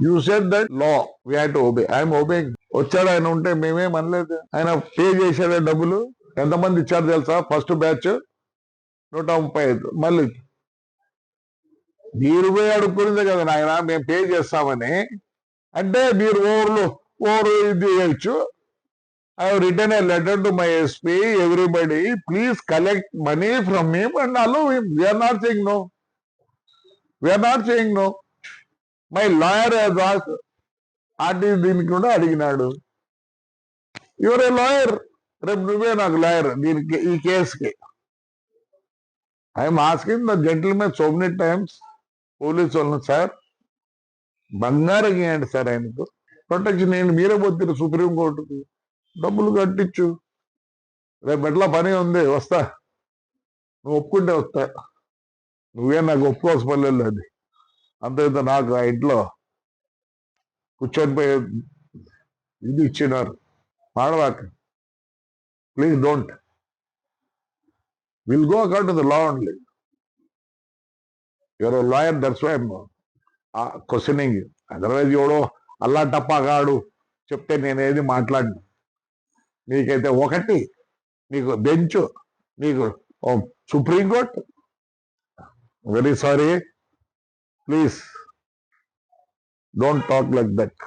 You said that law we had to obey I'm obeying వచ్చాడు ఆయన ఉంటే మేమేం అనలేదు. ఆయన పే చేశాడే డబ్బులు. ఎంతమంది ఇచ్చారు తెలుసా? ఫస్ట్ బ్యాచ్ నూట ముప్పై ఐదు. మళ్ళీ. మీరు పోయి అడుక్కునేదే కదా నాయన మేము పే చేస్తామని. అంటే మీరు ఓవర్లు ఓవర్ ఇది చేయొచ్చు. I return a letter to my SP everybody please collect money from him and allow him we are not saying no we are not saying no my lawyer RT దీనికి కూడా అడిగినాడు? Your A lawyer రేపు నువ్వే నాకు lawyer దీనికి ఈ కేసుకి. I'm asking the gentlemen so many times police వాళ్ళని సార్ బంగారం ఇవ్వండి సార్ ఆయనకు. ప్రొటెక్షన్ నేను మీరే పోతున్నారు సుప్రీంకోర్టుకు డబ్బులు కట్టించు. రేపు ఎట్లా పని ఉంది వస్తా. నువ్వు ఒప్పుకుంటే వస్తా. నువ్వే నాకు ఒప్పుకోవాల్సి పర్లేదు అది. అంత ఇంత నాకు ఆ ఇంట్లో కూర్చొని పోయి ఇది ఇచ్చినారు. మాడవాక please don't. Will go accord to the law only. Your lawyer that's why questioning otherwise ఎవడో అల్లా టప్పాగాడు చెప్తే నేనేది మాట్లాడిన. నీకైతే ఒకటి నీకు బెంచ్ నీకు supreme court very sorry. Please don't talk like that